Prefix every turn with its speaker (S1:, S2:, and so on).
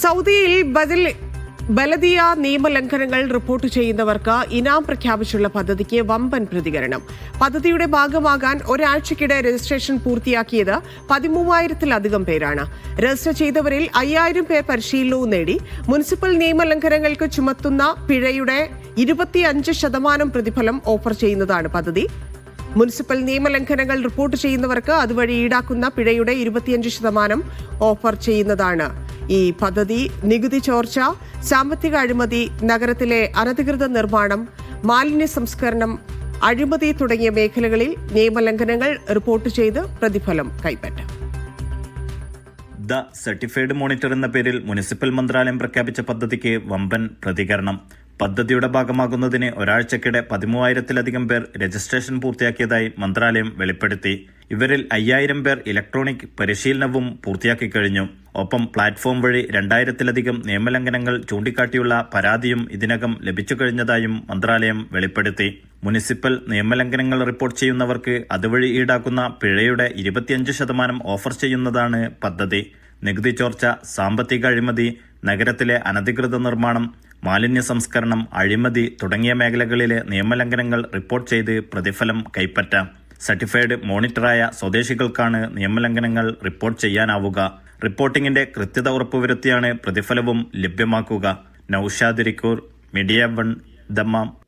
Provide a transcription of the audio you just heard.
S1: സൗദിയിൽ ബദൽ ബലദിയ നിയമലംഘനങ്ങൾ റിപ്പോർട്ട് ചെയ്യുന്നവർക്ക് ഇനാം പ്രഖ്യാപിച്ചുള്ള പദ്ധതിക്ക് വമ്പൻ പ്രതികരണം. പദ്ധതിയുടെ ഭാഗമാകാൻ ഒരാഴ്ചക്കിടെ രജിസ്ട്രേഷൻ പൂർത്തിയാക്കിയത് പതിമൂവായിരത്തിലധികം പേരാണ്. രജിസ്റ്റർ ചെയ്തവരിൽ അയ്യായിരം പേർ പരിശീലനവും നേടി. മുനിസിപ്പൽ നിയമലംഘനങ്ങൾക്ക് ചുമത്തുന്ന പിഴയുടെ ഇരുപത്തിയഞ്ച് ശതമാനം പ്രതിഫലം ഓഫർ ചെയ്യുന്നതാണ് പദ്ധതി. മുനിസിപ്പൽ നിയമലംഘനങ്ങൾ റിപ്പോർട്ട് ചെയ്യുന്നവർക്ക് അതുവഴി ഈടാക്കുന്ന പിഴയുടെ ഇരുപത്തിയഞ്ച് ശതമാനം ഓഫർ ചെയ്യുന്നതാണ് ഈ പദ്ധതി നികുതി ചോർച്ച സാമ്പത്തിക അഴിമതി നഗരത്തിലെ അനധികൃത നിർമ്മാണം മാലിന്യ സംസ്കരണം അഴിമതി തുടങ്ങിയ മേഖലകളിൽ നിയമലംഘനങ്ങൾ റിപ്പോർട്ട് ചെയ്ത് പ്രതിഫലം കൈപ്പറ്റും.
S2: ദ സർട്ടിഫൈഡ് മോണിറ്റർ എന്ന പേരിൽ മുനിസിപ്പൽ മന്ത്രാലയം പ്രഖ്യാപിച്ച പദ്ധതിക്ക് വമ്പൻ പ്രതികരണം. പദ്ധതിയുടെ ഭാഗമാകുന്നതിന് ഒരാഴ്ചക്കിടെ പതിമൂവായിരത്തിലധികം പേർ രജിസ്ട്രേഷൻ പൂർത്തിയാക്കിയതായി മന്ത്രാലയം വെളിപ്പെടുത്തി. ഇവരിൽ അയ്യായിരം പേർ ഇലക്ട്രോണിക് പരിശീലനവും പൂർത്തിയാക്കി കഴിഞ്ഞു. ഒപ്പം പ്ലാറ്റ്ഫോം വഴി രണ്ടായിരത്തിലധികം നിയമലംഘനങ്ങൾ ചൂണ്ടിക്കാട്ടിയുള്ള പരാതിയും ഇതിനകം ലഭിച്ചു കഴിഞ്ഞതായും മന്ത്രാലയം വെളിപ്പെടുത്തി. മുനിസിപ്പൽ നിയമലംഘനങ്ങൾ റിപ്പോർട്ട് ചെയ്യുന്നവർക്ക് അതുവഴി ഈടാക്കുന്ന പിഴയുടെ ഇരുപത്തിയഞ്ച് ശതമാനം ഓഫർ ചെയ്യുന്നതാണ് പദ്ധതി. നികുതി ചോർച്ച സാമ്പത്തിക അഴിമതി നഗരത്തിലെ അനധികൃത നിർമ്മാണം മാലിന്യ സംസ്കരണം അഴിമതി തുടങ്ങിയ മേഖലകളിലെ നിയമലംഘനങ്ങൾ റിപ്പോർട്ട് ചെയ്ത് പ്രതിഫലം കൈപ്പറ്റാം. സർട്ടിഫൈഡ് മോണിറ്ററായ സ്വദേശികൾക്കാണ് നിയമലംഘനങ്ങൾ റിപ്പോർട്ട് ചെയ്യാനാവുക. റിപ്പോർട്ടിംഗിന്റെ കൃത്യത ഉറപ്പുവരുത്തിയാണ് പ്രതിഫലവും ലഭ്യമാക്കുക. നൌഷാദിരിക്കൂർ മീഡിയ വൺ ദമ്മാം.